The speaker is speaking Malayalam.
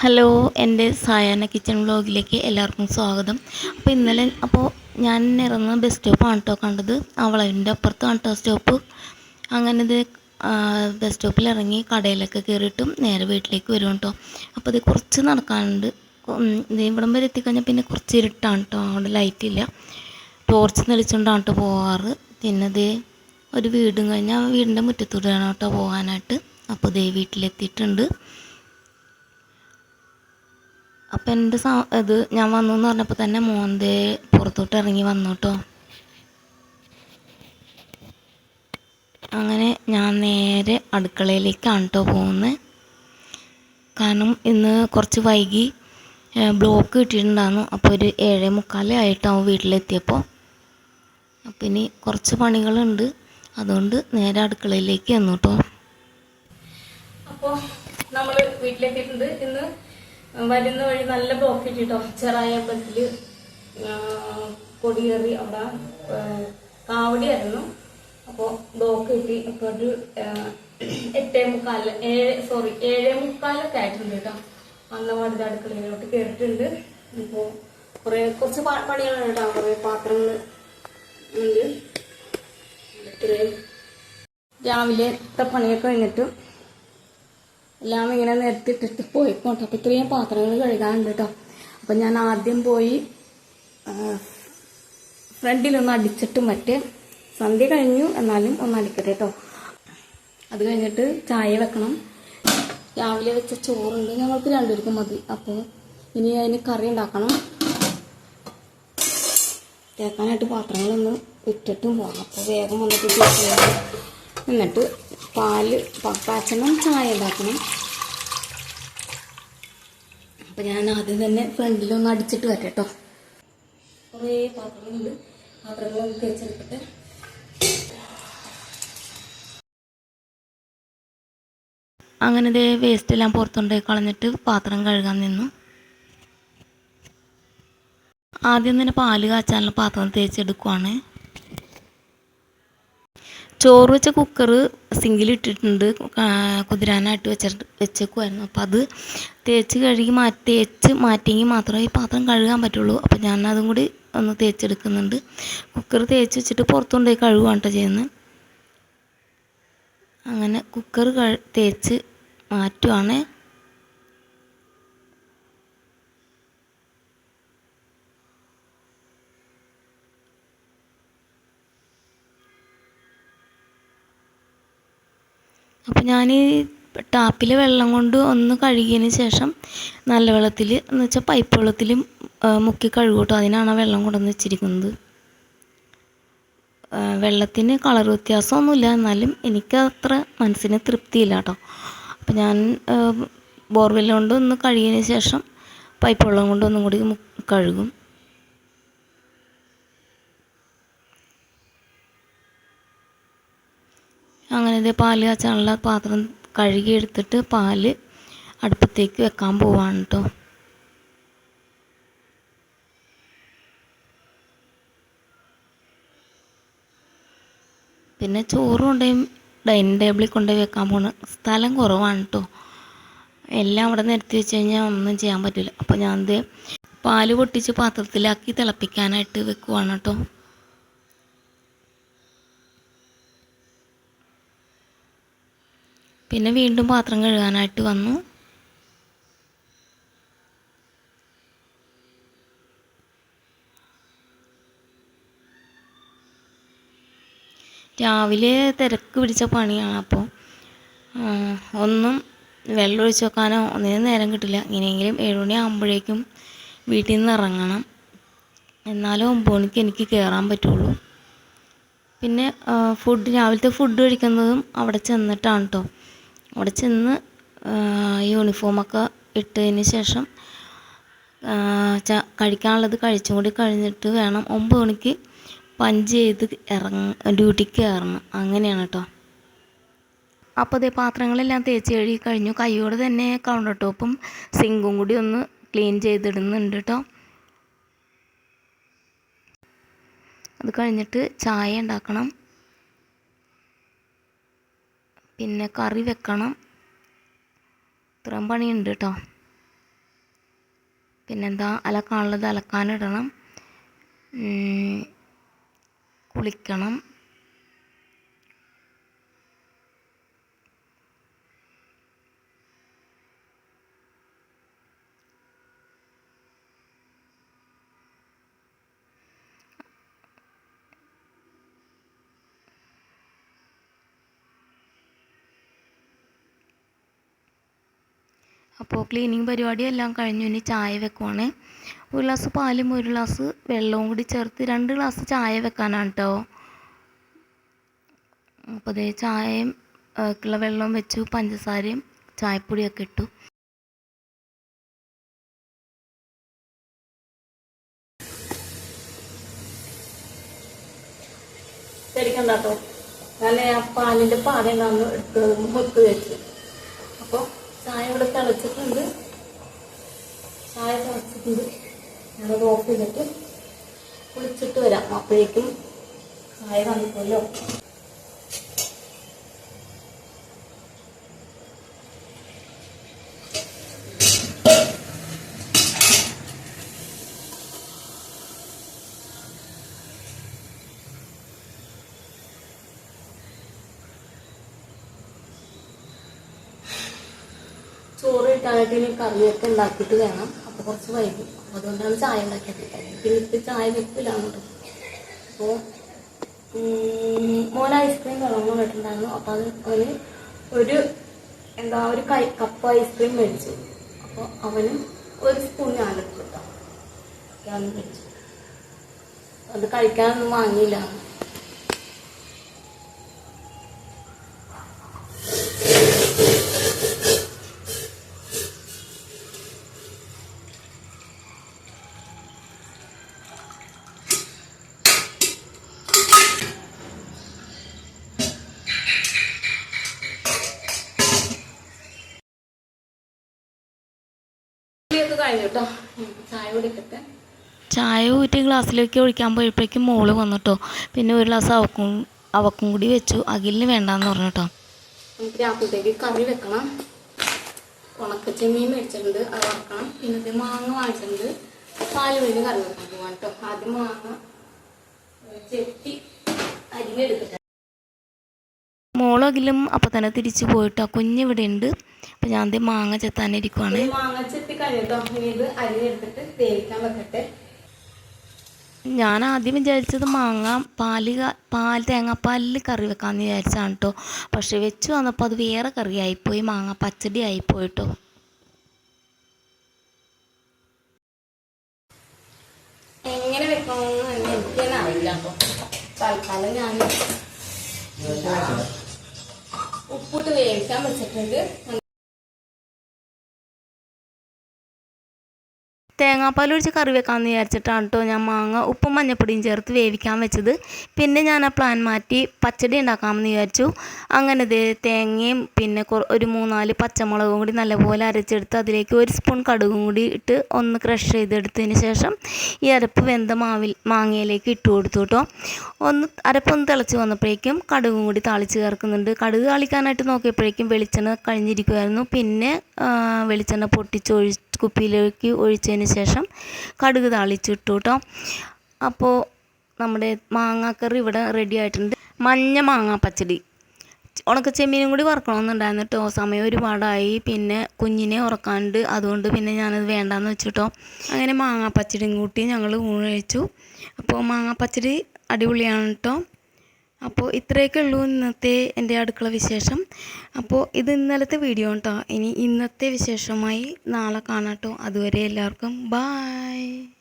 ഹലോ എന്റെ സായാഹ്ന കിച്ചൺ വ്ലോഗിലേക്ക് എല്ലാവർക്കും സ്വാഗതം. അപ്പോൾ ഇന്നലെ അപ്പോൾ ഞാൻ ഇറങ്ങുന്ന ബസ് സ്റ്റോപ്പാണ് കേട്ടോ കണ്ടത്. അവളവിന്റെ അപ്പുറത്താണ് കേട്ടോ സ്റ്റോപ്പ്. അങ്ങനെ ഇത് ബസ് സ്റ്റോപ്പിൽ ഇറങ്ങി കടയിലൊക്കെ കയറിയിട്ടും നേരെ വീട്ടിലേക്ക് വരും കേട്ടോ. അപ്പോൾ ഇത് കുറച്ച് നടക്കാനുണ്ട്. ഇത് ഇവിടം വരെ എത്തിക്കഴിഞ്ഞാൽ പിന്നെ കുറച്ച് ഇരുട്ടാണ് കേട്ടോ. അവിടെ ലൈറ്റില്ല ടോർച്ച് തെളിച്ചുകൊണ്ടാണ് കേട്ടോ പോവാറ്. പിന്നെ ഇത് ഒരു വീടും കഴിഞ്ഞാൽ വീടിന്റെ മുറ്റത്തൂടെയാണ് കേട്ടോ പോകാനായിട്ട്. അപ്പോൾ ദേ വീട്ടിലെത്തിയിട്ടുണ്ട്. അപ്പം എന്റെ സാ ഇത് ഞാൻ വന്നു എന്ന് പറഞ്ഞപ്പോൾ തന്നെ മോന്തേ പുറത്തോട്ട് ഇറങ്ങി വന്നു കേട്ടോ അങ്ങനെ ഞാൻ നേരെ അടുക്കളയിലേക്കാണ് കേട്ടോ പോകുന്നത് കാരണം ഇന്ന് കുറച്ച് വൈകി ബ്ലോക്ക് കിട്ടിയിട്ടുണ്ടായിരുന്നു. അപ്പോൾ ഒരു ഏഴേ മുക്കാലേ ആയിട്ടാവും വീട്ടിലെത്തിയപ്പോൾ അപ്പം ഇനി കുറച്ച് പണികളുണ്ട്. അതുകൊണ്ട് നേരെ അടുക്കളയിലേക്ക് വന്നു കേട്ടോ അപ്പോൾ നമ്മൾ വീട്ടിലെത്തിയിട്ടുണ്ട്. ഇന്ന് വരുന്ന വഴി നല്ല ബ്ലോക്ക് കിട്ടും. ചെറായ ബസ്സിൽ കൊടിയേറി അവിടെ കാവടിയായിരുന്നു. അപ്പോൾ ബ്ലോക്ക് കിട്ടി. അപ്പോൾ ഒരു എട്ടേ മുക്കാൽ ഏഴ് സോറി ഏഴേ മുക്കാലൊക്കെ ആയിട്ടുണ്ട് കേട്ടോ. അന്നവാടിന്റെ അടുക്കളയിലോട്ട് കയറിയിട്ടുണ്ട് ഇപ്പോൾ കുറേ കുറച്ച് പണികളാണ് കേട്ടോ. കുറേ പാത്രങ്ങൾ ഉണ്ട്. രാവിലെ പണിയൊക്കെ കഴിഞ്ഞിട്ട് എല്ലാം ഇങ്ങനെ നിരത്തിട്ടിട്ട് പോയിക്കോട്ടെ അപ്പം ഇത്രയും പാത്രങ്ങൾ കഴുകാനുണ്ട് കേട്ടോ അപ്പം ഞാൻ ആദ്യം പോയി ഫ്രണ്ടിലൊന്ന് അടിച്ചിട്ട് മറ്റേ സന്ധ്യ കഴിഞ്ഞു. എന്നാലും ഒന്ന് അടിക്കട്ടെ കേട്ടോ അത് കഴിഞ്ഞിട്ട് ചായ വെക്കണം. രാവിലെ വെച്ച ചോറുണ്ട്. ഞങ്ങൾക്ക് രണ്ടുപേർക്കും മതി. അപ്പോൾ ഇനി അതിന് കറി ഉണ്ടാക്കണം. തേക്കാനായിട്ട് പാത്രങ്ങളൊന്ന് ഇട്ടിട്ടും പോകണം അപ്പോൾ വേഗം വന്നിട്ട് എന്നിട്ട് പാൽ പാച്ചണം ചായ ഉണ്ടാക്കണം. അപ്പം ഞാൻ ആദ്യം തന്നെ ഫ്രണ്ടിലൊന്ന് അടിച്ചിട്ട് വരാം കേട്ടോ കുറേ പാത്രങ്ങളുണ്ട്. പാത്രങ്ങളൊന്ന് തേച്ചെടുക്കട്ടെ അങ്ങനെ ദേ വേസ്റ്റ് എല്ലാം പുറത്തുകൊണ്ടുപോയി കളഞ്ഞിട്ട് പാത്രം കഴുകാൻ നിന്നു. ആദ്യം തന്നെ പാൽ കാച്ചാനുള്ള പാത്രം തേച്ചെടുക്കുവാണ്. ചോറ് വെച്ച കുക്കർ സിങ്കിലിട്ടിട്ടുണ്ട് കുതിരാനായിട്ട് വെച്ചിട്ട് വെച്ചേക്കുമായിരുന്നു അപ്പോൾ അത് തേച്ച് കഴുകി മാറ്റി തേച്ച് മാറ്റിയെങ്കിൽ മാത്രമേ ഈ പാത്രം കഴുകാൻ പറ്റുള്ളൂ. അപ്പോൾ ഞാൻ അതും കൂടി ഒന്ന് തേച്ചെടുക്കുന്നുണ്ട്. കുക്കർ തേച്ച് വെച്ചിട്ട് പുറത്തുകൊണ്ടുപോയി കഴുകുകയാണ് കേട്ടോ ചെയ്യുന്നത് അങ്ങനെ കുക്കർ തേച്ച് മാറ്റുവാണ്. ഞാൻ ടാപ്പിലെ വെള്ളം കൊണ്ട് ഒന്ന് കഴുകിയതിന് ശേഷം നല്ല വെള്ളത്തിൽ എന്ന് വെച്ചാൽ പൈപ്പ് വെള്ളത്തിൽ മുക്കി കഴുകൂട്ടോ. അതിനാണ് വെള്ളം കൊണ്ടുവന്ന് വെച്ചിരിക്കുന്നത്. വെള്ളത്തിന് കളർ വ്യത്യാസമൊന്നുമില്ല. എന്നാലും എനിക്ക് അത്ര മനസ്സിന് തൃപ്തിയില്ല കേട്ടോ അപ്പം ഞാൻ ബോർവെൽ കൊണ്ട് ഒന്ന് കഴുകിയതിന് ശേഷം പൈപ്പ് വെള്ളം കൊണ്ട് ഒന്നും കൂടി കഴുകും. അങ്ങനെ ഇത് പാൽ കാച്ചാനുള്ള പാത്രം കഴുകി എടുത്തിട്ട് പാൽ അടുപ്പത്തേക്ക് വെക്കാൻ പോവാണ് കേട്ടോ പിന്നെ ചോറ് കൊണ്ടുപോയി ഡൈനിങ് ടേബിളിൽ കൊണ്ടുപോയി വെക്കാൻ പോണ. സ്ഥലം കുറവാണ് കേട്ടോ എല്ലാം അവിടെ നിരത്തി വെച്ച് കഴിഞ്ഞാൽ ഒന്നും ചെയ്യാൻ പറ്റില്ല അപ്പോൾ ഞാൻ ഇത് പാൽ പൊട്ടിച്ച് പാത്രത്തിലാക്കി തിളപ്പിക്കാനായിട്ട് വെക്കുവാണ് കേട്ടോ പിന്നെ വീണ്ടും പാത്രം കഴുകാനായിട്ട് വന്നു. രാവിലെ തിരക്ക് പിടിച്ച പണിയാണ് അപ്പോൾ ഒന്നും വെള്ളം ഒഴിച്ച് വെക്കാനോ ഒന്നിനും നേരം കിട്ടില്ല. ഇങ്ങനെയെങ്കിലും ഏഴുമണി ആകുമ്പോഴേക്കും വീട്ടിൽ നിന്ന് ഇറങ്ങണം. എന്നാലും ഒമ്പത് മണിക്ക് എനിക്ക് കയറാൻ പറ്റുള്ളൂ. പിന്നെ ഫുഡ് രാവിലത്തെ ഫുഡ് കഴിക്കുന്നതും അവിടെ ചെന്നിട്ടാണ് കേട്ടോ അവിടെ ചെന്ന് യൂണിഫോമൊക്കെ ഇട്ടതിന് ശേഷം കഴിക്കാനുള്ളത് കഴിച്ചും കൂടി കഴിഞ്ഞിട്ട് വേണം ഒമ്പത് മണിക്ക് പഞ്ച് ചെയ്ത് ഇറങ്ങ ഡ്യൂട്ടിക്ക് കയറണം. അങ്ങനെയാണ് കേട്ടോ അപ്പോൾ അതേ പാത്രങ്ങളെല്ലാം തേച്ച് കഴുകി കഴിഞ്ഞു. കൈയോടെ തന്നെ കൗണ്ടർ ടോപ്പും സിങ്കും കൂടി ഒന്ന് ക്ലീൻ ചെയ്തിടുന്നുണ്ട് കേട്ടോ അത് കഴിഞ്ഞിട്ട് ചായ ഉണ്ടാക്കണം. പിന്നെ കറി വെക്കണം. ഇത്രയും പണിയുണ്ട് കേട്ടോ പിന്നെന്താ അലക്കാനുള്ളത് അലക്കാനിടണം. കുളിക്കണം. അപ്പോൾ ക്ലീനിങ് പരിപാടിയെല്ലാം കഴിഞ്ഞു. ഇനി ചായ വെക്കുവാണ്. ഒരു ഗ്ലാസ് പാലും ഒരു ഗ്ലാസ് വെള്ളവും കൂടി ചേർത്ത് രണ്ട് ഗ്ലാസ് ചായ വെക്കാനാണ് കേട്ടോ അപ്പോൾ അതേ ചായയും ഉള്ള വെള്ളവും വെച്ചു. പഞ്ചസാരയും ചായപ്പൊടിയൊക്കെ ഇട്ടു. ശരിക്കും കേട്ടോ ഞാൻ പാലിന്റെ പാട ഉണ്ടാകുന്ന എടുത്ത് മുത്ത് വെച്ചു. ഇവിടെ തിളച്ചിട്ടുണ്ട് ചായ വെച്ചിട്ടുണ്ട് ഞാനത് ഓഫ് ചെയ്തിട്ട് കുളിച്ചിട്ട് വരാം. അപ്പോഴേക്കും ചായ തന്നിട്ടുള്ളൂ ഇട്ടാനായിട്ട് ഇനി കറിയൊക്കെ ഉണ്ടാക്കിയിട്ട് വേണം. അപ്പോൾ കുറച്ച് വൈകും. അതുകൊണ്ടാണ് ചായ ഉണ്ടാക്കിയത്. പിന്നെ ഇപ്പം ചായ വെക്കില്ല അപ്പോൾ മോൻ ഐസ്ക്രീം വെള്ളം കൊണ്ടിട്ടുണ്ടായിരുന്നു അപ്പോൾ അത് അവന് ഒരു എന്താ ഒരു കൈ കപ്പ് ഐസ്ക്രീം മേടിച്ചു. അപ്പോൾ അവനും ഒരു സ്പൂൺ കേട്ടോ. ഞാൻ മേടിച്ചു. അത് കഴിക്കാനൊന്നും വാങ്ങിയില്ല. കേട്ടോ ചായ കുടിക്കട്ടെ? ചായ ഊറ്റി ഗ്ലാസ്സിലേക്ക് ഒഴിക്കാൻ പോയപ്പോഴേക്കും മോൾ വന്നിട്ടോ. പിന്നെ ഒരു ഗ്ലാസ് അവക്കും അവക്കും കൂടി വെച്ചു. അഖിലിന് വേണ്ടാന്ന് പറഞ്ഞു കേട്ടോ നമുക്ക് രാത്രിത്തേക്ക് കറി വെക്കണം. ഉണക്കച്ചെമ്മീൻ മേടിച്ചിട്ടുണ്ട് അത് വറക്കണം. പിന്നെ ഇത് മാങ്ങ വാങ്ങിച്ചിട്ടുണ്ട്. പാൽ വേണ്ടി കറി വെക്കാൻ കേട്ടോ ആദ്യം മാങ്ങ ചെത്തി അരിഞ്ഞെടുക്കട്ടെ. അഖിലും അപ്പം തന്നെ തിരിച്ചു കുഞ്ഞ് ഇവിടെ ഉണ്ട്. അപ്പം ഞാൻ ദേ മാങ്ങ ചെത്താനിരിക്കുവാണ് മാങ്ങ ചെത്തി കഴിഞ്ഞിട്ടോ ഇനി ഇത് അരിഞ്ഞെടുത്തിട്ട് വേവിക്കാൻ വെക്കട്ടെ. ഞാൻ ആദ്യം വിചാരിച്ചത് മാങ്ങ പാൽ പാൽ തേങ്ങാപ്പാലിൽ കറി വെക്കാമെന്ന് വിചാരിച്ചാണ് കേട്ടോ പക്ഷേ വെച്ച് വന്നപ്പോൾ അത് വേറെ കറി ആയിപ്പോയി മാങ്ങ പച്ചടി ആയിപ്പോയി കേട്ടോ എങ്ങനെ വെക്കണമെന്ന് എനിക്ക് തന്നെ അറിയില്ല അപ്പോൾ തൽക്കാലം ഞാൻ ഉപ്പിട്ട് വേവിക്കാൻ വെച്ചിട്ടുണ്ട് തേങ്ങാപ്പാൽ ഒഴിച്ച് കറി വെക്കാമെന്ന് വിചാരിച്ചിട്ടാണ് കേട്ടോ ഞാൻ മാങ്ങ ഉപ്പും മഞ്ഞപ്പൊടിയും ചേർത്ത് വേവിക്കാൻ വെച്ചത്. പിന്നെ ഞാൻ ആ പ്ലാൻ മാറ്റി പച്ചടി ഉണ്ടാക്കാമെന്ന് വിചാരിച്ചു. അങ്ങനെ ദേ തേങ്ങയും പിന്നെ ഒരു മൂന്നാൽ പച്ചമുളകും കൂടി നല്ലപോലെ അരച്ചെടുത്ത് അതിലേക്ക് ഒരു സ്പൂൺ കടുകും കൂടി ഇട്ട് ഒന്ന് ക്രഷ് ചെയ്തെടുത്തതിന് ശേഷം ഈ അരപ്പ് വെന്ത മാവിൽ മാങ്ങയിലേക്ക് ഇട്ട് കൊടുത്തു കേട്ടോ. ഒന്ന് അരപ്പൊന്ന് തിളച്ച് വന്നപ്പോഴേക്കും കടുകും കൂടി താളിച്ച് ചേർക്കുന്നുണ്ട്. കടുക് താളിക്കാനായിട്ട് നോക്കിയപ്പോഴേക്കും വെളിച്ചെണ്ണ കഴിഞ്ഞിരിക്കുമായിരുന്നു പിന്നെ വെളിച്ചെണ്ണ പൊട്ടിച്ചൊഴി കുപ്പിയിലേക്ക് ഒഴിച്ചതിന് ശേഷം കടുക് താളിച്ചിട്ടു കേട്ടോ അപ്പോൾ നമ്മുടെ മാങ്ങാക്കറി ഇവിടെ റെഡി ആയിട്ടുണ്ട്. മഞ്ഞ മാങ്ങാ പച്ചടി. ഉണക്ക ചെമ്മീനും കൂടി വറക്കണമെന്നുണ്ടായിരുന്നു കേട്ടോ സമയം ഒരുപാടായി. പിന്നെ കുഞ്ഞിനെ ഉറക്കാണ്ട് അതുകൊണ്ട് പിന്നെ ഞാനത് വേണ്ടാന്ന് വെച്ചിട്ടോ. അങ്ങനെ മാങ്ങാ പച്ചടിയും കൂട്ടി ഞങ്ങൾ ഊണ് കഴിച്ചു. അപ്പോൾ മാങ്ങാ പച്ചടി അടിപൊളിയാണ് കേട്ടോ അപ്പോൾ ഇത്രയൊക്കെ ഉള്ളൂ ഇന്നത്തെ എന്റെ അടുക്കള വിശേഷം. അപ്പോൾ ഇത് ഇന്നലത്തെ വീഡിയോ കേട്ടോ. ഇനി ഇന്നത്തെ വിശേഷമായി നാളെ കാണാം കേട്ടോ അതുവരെ എല്ലാവർക്കും ബായ്